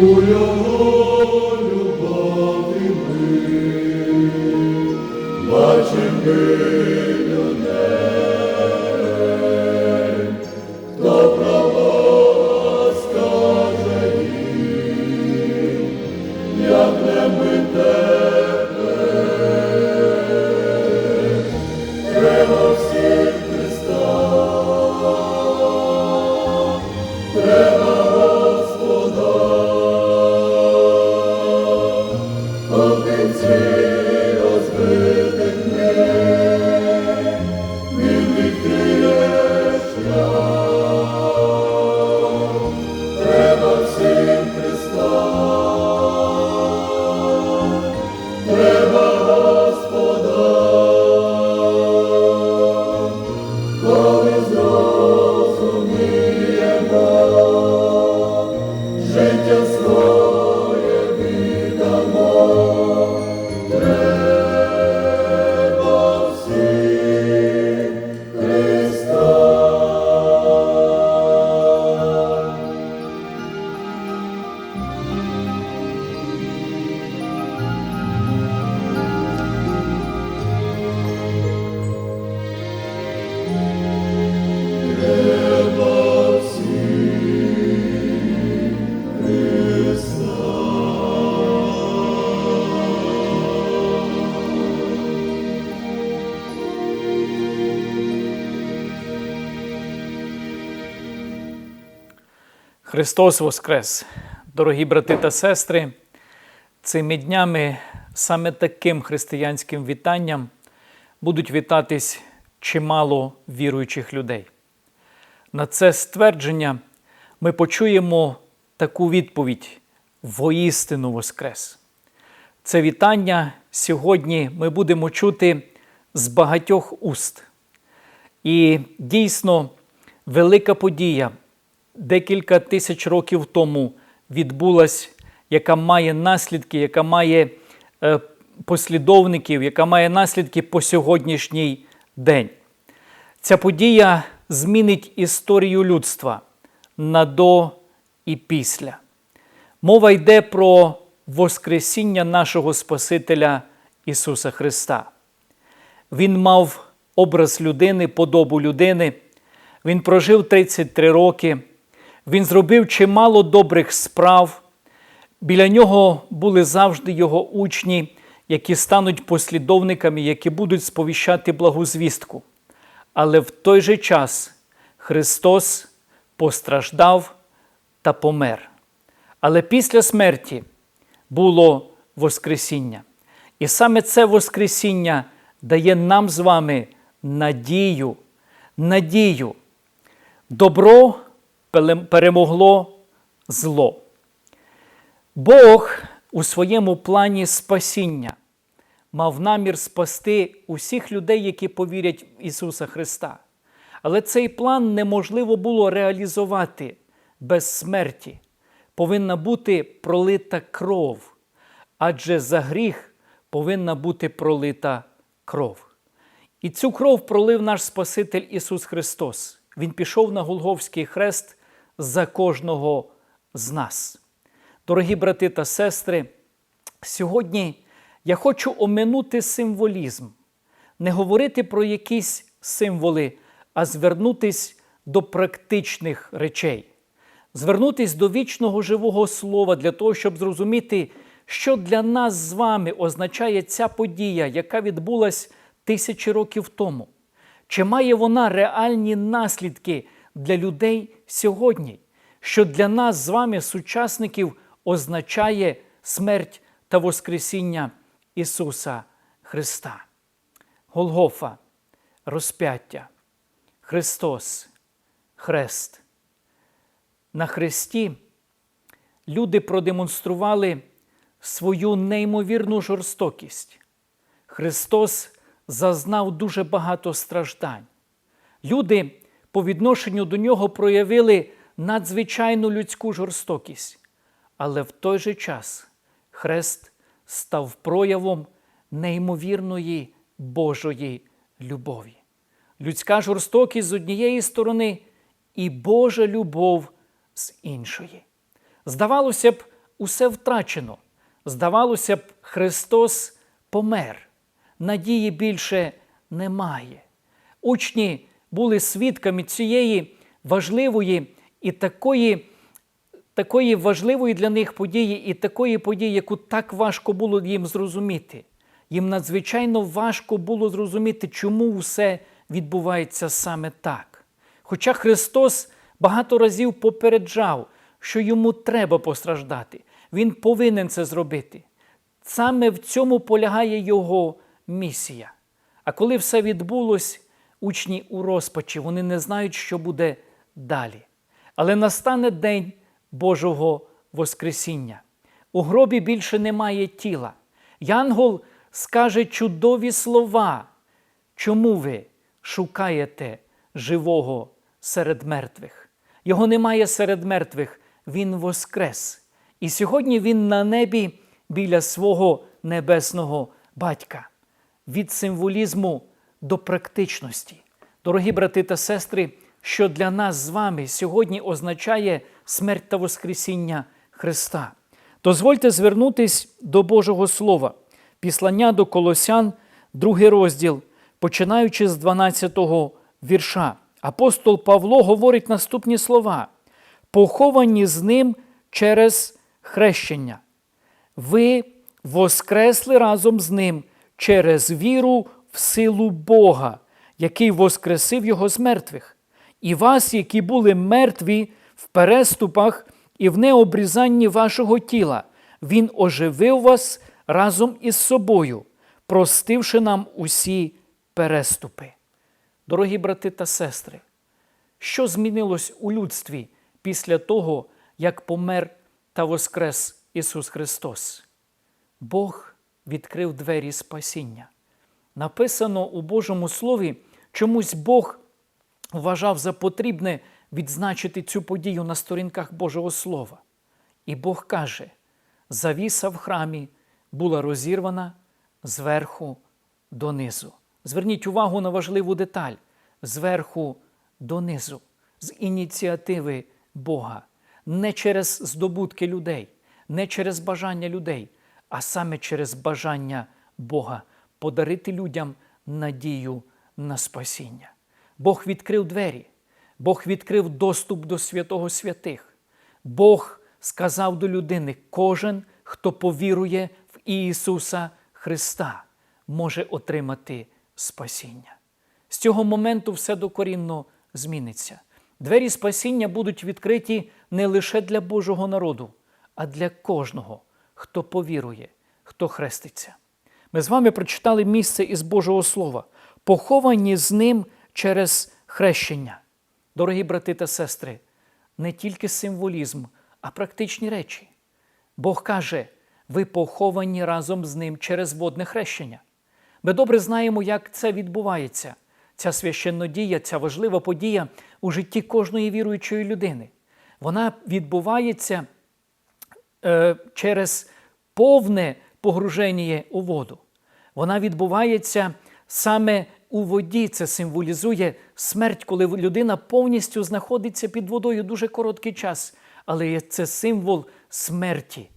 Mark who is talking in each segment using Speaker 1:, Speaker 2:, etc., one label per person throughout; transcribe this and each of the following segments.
Speaker 1: У Його любові ми бачим ми людей,
Speaker 2: Христос Воскрес! Дорогі брати та сестри, цими днями саме таким християнським вітанням будуть вітатись чимало віруючих людей. На це ствердження ми почуємо таку відповідь воістину Воскрес. Це вітання сьогодні ми будемо чути з багатьох уст. І дійсно велика подія декілька тисяч років тому відбулась, яка має наслідки, яка має е, послідовників, яка має наслідки по сьогоднішній день. Ця подія змінить історію людства на до і після. Мова йде про Воскресіння нашого Спасителя Ісуса Христа. Він мав образ людини, подобу людини. Він прожив 33 роки. Він зробив чимало добрих справ. Біля нього були завжди його учні, які стануть послідовниками, які будуть сповіщати благу звістку. Але в той же час Христос постраждав та помер. Але після смерті було Воскресіння. І саме це Воскресіння дає нам з вами надію, надію. Добро перемогло зло. Бог у своєму плані спасіння мав намір спасти усіх людей, які повірять в Ісуса Христа. Але цей план неможливо було реалізувати без смерті. Повинна бути пролита кров, адже за гріх повинна бути пролита кров. І цю кров пролив наш Спаситель Ісус Христос. Він пішов на Голговський хрест за кожного з нас. Дорогі брати та сестри, сьогодні я хочу оминути символізм, не говорити про якісь символи, а звернутись до практичних речей, звернутись до вічного живого слова для того, щоб зрозуміти, що для нас з вами означає ця подія, яка відбулась тисячі років тому. Чи має вона реальні наслідки для людей сьогодні, що для нас з вами, сучасників, означає смерть та Воскресіння Ісуса Христа? Голгофа, розп'яття, Христос, Хрест. На Христі люди продемонстрували свою неймовірну жорстокість. Христос зазнав дуже багато страждань. Люди по відношенню до нього проявили надзвичайну людську жорстокість, але в той же час хрест став проявом неймовірної Божої любові. Людська жорстокість з однієї сторони і Божа любов з іншої. Здавалося б, усе втрачено. Здавалося б, Христос помер надії більше немає. Учні були свідками цієї важливої і такої, такої важливої для них події, і такої події, яку так важко було їм зрозуміти. Їм надзвичайно важко було зрозуміти, чому все відбувається саме так. Хоча Христос багато разів попереджав, що йому треба постраждати, Він повинен це зробити. Саме в цьому полягає його місія. А коли все відбулось, учні у розпачі, вони не знають, що буде далі. Але настане день Божого Воскресіння. У гробі більше немає тіла. Янгол скаже чудові слова. Чому ви шукаєте живого серед мертвих? Його немає серед мертвих, Він воскрес. І сьогодні Він на небі біля свого небесного батька від символізму до практичності. Дорогі брати та сестри, що для нас з вами сьогодні означає смерть та Воскресіння Христа. Дозвольте звернутись до Божого Слова, післання до Колосян, другий розділ, починаючи з 12-го вірша. Апостол Павло говорить наступні слова: поховані з ним через хрещення. Ви воскресли разом з ним через віру в силу Бога, який воскресив Його з мертвих, і вас, які були мертві в переступах і в необрізанні вашого тіла, Він оживив вас разом із собою, простивши нам усі переступи. Дорогі брати та сестри, що змінилось у людстві після того, як помер та воскрес Ісус Христос? Бог відкрив двері спасіння. Написано у Божому Слові, чомусь Бог вважав за потрібне відзначити цю подію на сторінках Божого Слова. І Бог каже: завіса в храмі була розірвана зверху донизу. Зверніть увагу на важливу деталь: зверху донизу, з ініціативи Бога, не через здобутки людей, не через бажання людей, а саме через бажання Бога подарити людям надію на спасіння. Бог відкрив двері, Бог відкрив доступ до святого святих. Бог сказав до людини: кожен, хто повірує в Ісуса Христа, може отримати спасіння. З цього моменту все докорінно зміниться. Двері спасіння будуть відкриті не лише для Божого народу, а для кожного, хто повірує, хто хреститься. Ми з вами прочитали місце із Божого Слова, поховані з ним через хрещення. Дорогі брати та сестри, не тільки символізм, а практичні речі. Бог каже, ви поховані разом з ним через водне хрещення. Ми добре знаємо, як це відбувається. Ця священнодія, ця важлива подія у житті кожної віруючої людини. Вона відбувається е, через повне погруження у воду. Вона відбувається саме у воді. Це символізує смерть, коли людина повністю знаходиться під водою дуже короткий час. Але це символ смерті,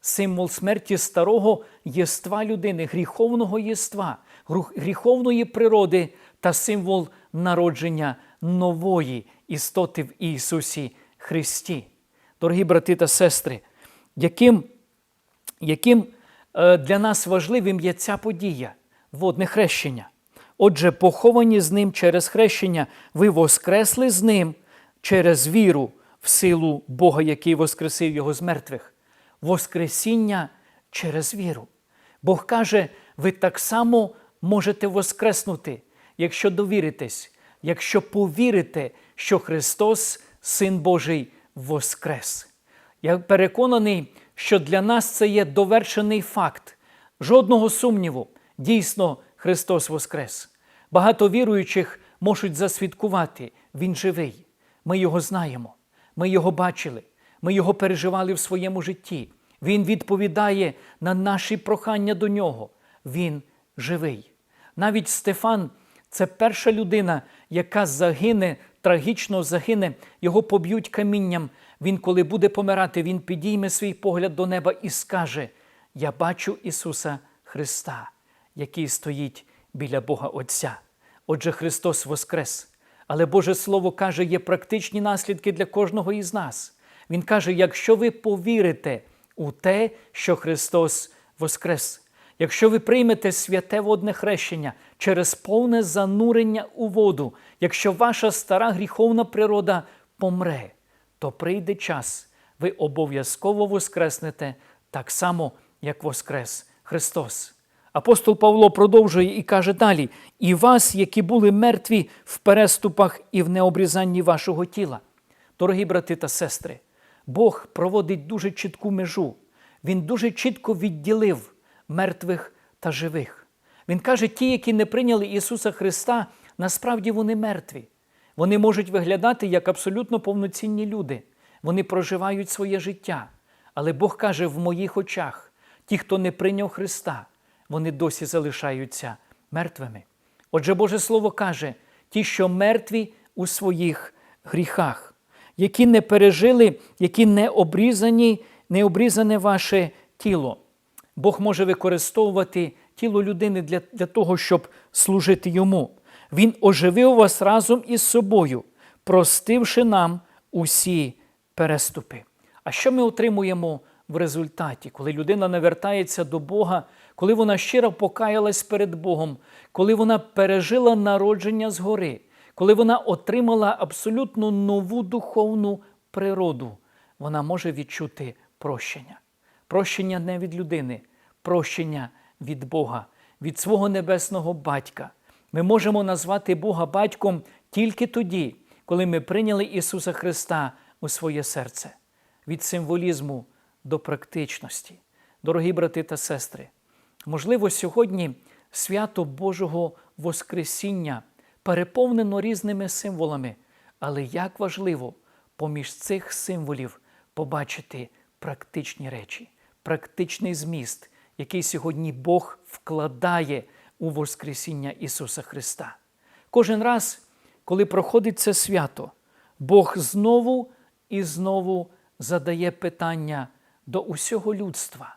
Speaker 2: символ смерті старого єства людини, гріховного єства, гріховної природи та символ народження нової істоти в Ісусі Христі. Дорогі брати та сестри, яким, яким е, для нас важливим є ця подія, водне хрещення. Отже, поховані з ним через хрещення, ви воскресли з ним через віру в силу Бога, який воскресив його з мертвих. Воскресіння через віру. Бог каже, ви так само можете воскреснути, якщо довіритесь, якщо повірите, що Христос, Син Божий, воскрес. Я переконаний, що для нас це є довершений факт. Жодного сумніву, дійсно, Христос Воскрес. Багато віруючих можуть засвідкувати, Він живий. Ми Його знаємо, ми Його бачили, ми Його переживали в своєму житті. Він відповідає на наші прохання до Нього. Він живий. Навіть Стефан це перша людина, яка загине, трагічно загине, його поб'ють камінням. Він, коли буде помирати, він підійме свій погляд до неба і скаже: Я бачу Ісуса Христа, який стоїть біля Бога Отця. Отже, Христос Воскрес. Але Боже Слово каже, є практичні наслідки для кожного із нас. Він каже: якщо ви повірите у те, що Христос Воскрес, якщо ви приймете святе водне хрещення через повне занурення у воду, якщо ваша стара гріховна природа помре, то прийде час, ви обов'язково воскреснете так само, як Воскрес Христос. Апостол Павло продовжує і каже далі: і вас, які були мертві в переступах і в необрізанні вашого тіла. Дорогі брати та сестри, Бог проводить дуже чітку межу. Він дуже чітко відділив мертвих та живих. Він каже, ті, які не прийняли Ісуса Христа, насправді вони мертві. Вони можуть виглядати як абсолютно повноцінні люди. Вони проживають своє життя. Але Бог каже, в моїх очах, ті, хто не прийняв Христа, вони досі залишаються мертвими. Отже, Боже Слово каже, ті, що мертві у своїх гріхах, які не пережили, які не обрізані, не обрізане ваше тіло. Бог може використовувати тіло людини для, для того, щоб служити йому. Він оживив вас разом із собою, простивши нам усі переступи. А що ми отримуємо в результаті, коли людина навертається до Бога, коли вона щиро покаялась перед Богом, коли вона пережила народження згори, коли вона отримала абсолютно нову духовну природу, вона може відчути прощення. Прощення не від людини, прощення від Бога, від свого небесного батька. Ми можемо назвати Бога батьком тільки тоді, коли ми прийняли Ісуса Христа у своє серце, від символізму до практичності. Дорогі брати та сестри, можливо, сьогодні свято Божого Воскресіння переповнено різними символами, але як важливо поміж цих символів побачити практичні речі, практичний зміст, який сьогодні Бог вкладає у Воскресіння Ісуса Христа. Кожен раз, коли проходить це свято, Бог знову і знову задає питання до усього людства.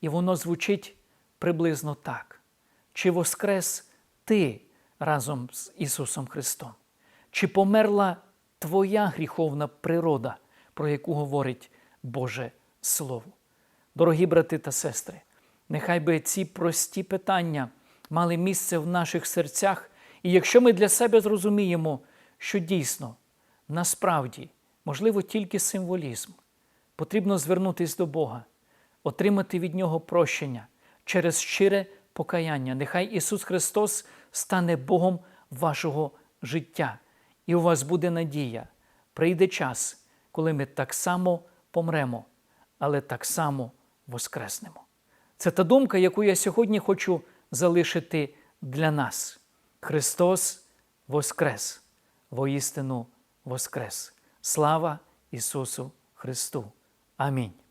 Speaker 2: І воно звучить приблизно так: чи воскрес ти разом з Ісусом Христом? Чи померла твоя гріховна природа, про яку говорить Боже Слово? Дорогі брати та сестри, нехай би ці прості питання мали місце в наших серцях, і якщо ми для себе зрозуміємо, що дійсно, насправді, можливо, тільки символізм, потрібно звернутися до Бога, отримати від Нього прощення через щире покаяння. Нехай Ісус Христос стане Богом вашого життя, і у вас буде надія. Прийде час, коли ми так само помремо, але так само воскреснемо. Це та думка, яку я сьогодні хочу залишити для нас. Христос Воскрес, воістину Воскрес. Слава Ісусу Христу! Амінь.